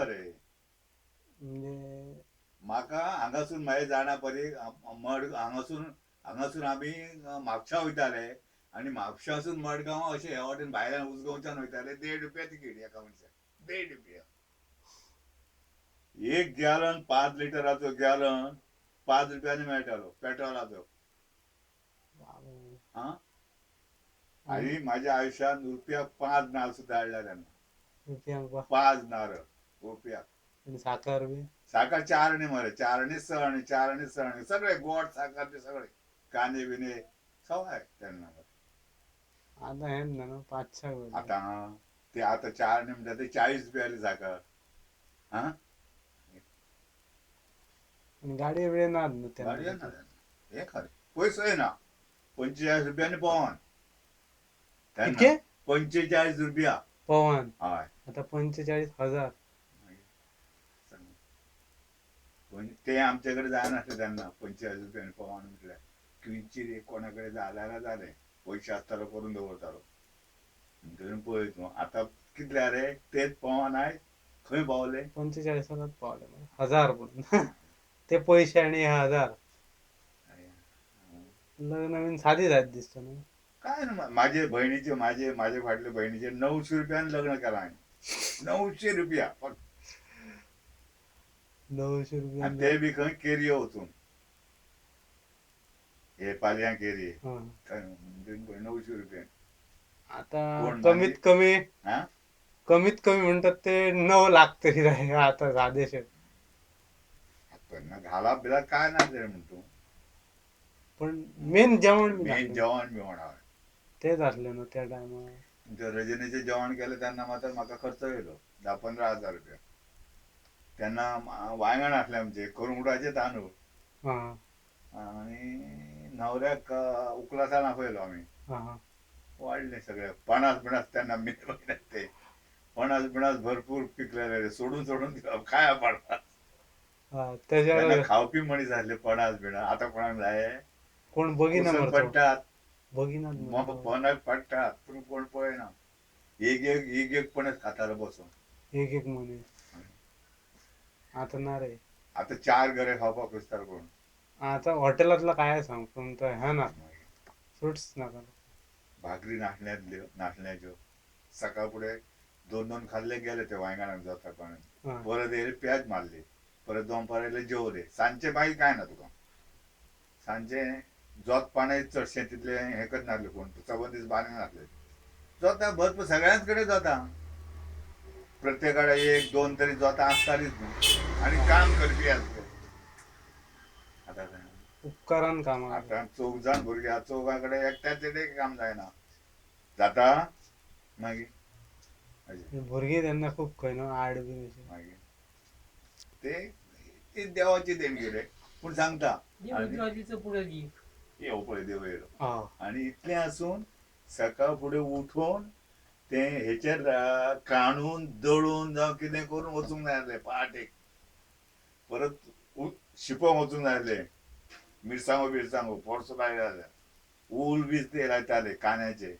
मरे म्हणजे म्हाका हांगासून मागीर जाणा परी मड हांगासून हांगासून आमी म्हापशा वयताले. आनी म्हापशासून मडगांव अशे ह्या वाटेन भायल्यान उसगांवच्यान वयताले देड रुपया तिकीट एका मनशाक. देड रुपया. एक गॅलन पांच लिटराचो गॅलन पांच रुपयांनी मेळटालो पेट्रोलाचो. हा? आणि माझ्या आयुष्यात रुपया पाच नाल सुद्धा हाडला तेन्ना पाच नारळ रुपया आणि साखर बी. साखर चार आणे मरे चार आणे स आणे चार आणे स आणे सगळे गोड साखर सगळे कांदे बिने सवाय तेन्ना आता हे ना ना पाच सहा वेळ. आता ते आता चार आणे म्हणटा ते चाळीस रुपयाली साखर. हा? आणि गाडी बिडी ना. गाडयो ना. हे खरे पयसोय ना. पंचेचाळीस रुपयांनी पवन. पंचेचाळीस रुपया. पवन. हय. आता पंचेचाळीस हजार सांग. पण ते आमच्याकडे जायनासले तेन्ना पंचेचाळीस रुपयाने पवान म्हटल्यार खंयची एक कोणाकडे जाल्यार जालें पयशे आसतालो करून दवरतालो म्हणटकीर पळय तूं आतां कितले रे तेच पवान आयज खंय पावले पंचेचाळीस हजार पावले. हजार पण ते पैसे आणि हजार. लग्न नवीन साधी जात दिसतो ना. काय ना माझे बहिणीचे माझे माझे फाटले बहिणीचे नऊशे रुपयान लग्न केला नऊशे रुपया फक्त. नऊशे रुपये आणि ते बी खंय केरयो वचून हे पालयां केरी. नऊशे रुपया. आता कोण कमीत माझी? कमी हा? कमीत कमी म्हणतात ते नऊ लाख तरी आहे आता आदेश आहे. पण घाला बिला काय ना रे म्हणतो. पण मेन जेवण मेन लागलं. जेवण बिवण हवं तेच असले ना त्या टायमार ते रजनीचे जेवण केलं त्यांना मात्र म्हाका खर्च येयलो धा पंदरा हजार रुपया. तेन्ना मा- वांयगण आसले आमचे करुंगुटाचे तांदूळ. हा. आनी न्हवऱ्याक अं, उकलासा दाखयलो आमी हा हा. वाडले सगळे. पणास बिणास तेन्ना मे म्हयन्यात ते. पणास बिणास भरपूर पिकलेले सोडून सोडून खाया पडतात हा तेन्ना खावपी मनीस आसले पणास बिणास आतां कोणाक जाय? कोण बघिना पडटात बघिना पणाक पडटात पूण कोण पळयना एक एक एक एक पणस खातालो बसून. एक एक मनीस आता ना रे. आता चार घरे खावपाक विस्तार कोण? आता हॉटेलातलं काय सांग? पण तो ह्या ना. फ्रुट्स नाका भाकरी नाचण्यातल्यो नाचण्याच्यो सकाळ फुडें दोन दोन खाल्ले गेले ते वांयगणाक जाता पण. परत येयले प्याज मारले. परत दोनपार येयले जेवले. सांजचे मागीर काय ना तुका? सांजचे जोत पाणें चडशें तितले हें करनासले कोण? चवथ दीस बांदून नासले जोता भरपूर सगळ्यांच कडेन जोता प्रत्येकाकडे एक दोन तरी जोता आसतालीच न्हू आनी काम करपी आसले आतां काय? उपकारान कामा आता चौग जाण भुरगे आहा चौगा कडेन एकट्याच एक काम जायना. जाता? मागीर. भुरगीं तेन्ना खूब खंय न्हू आड बी अशी. मागीर ते ती देवाची देणगी रे पूण सांगता? दिवाळीचं पुढे गी येव पळय देव येयलो हा. आनी इतलें आसून सकाळ फुडें उठोन ते हेचेर काणून दळून जावं कितें करून वचूंक जाय आसलें पहाटेक परत शिपोंक वचूंक जाय आसलें मिरसांगो बिरसांगो पोरसो लायले जाल्यार ऊल बी ते लायताले कांद्याचे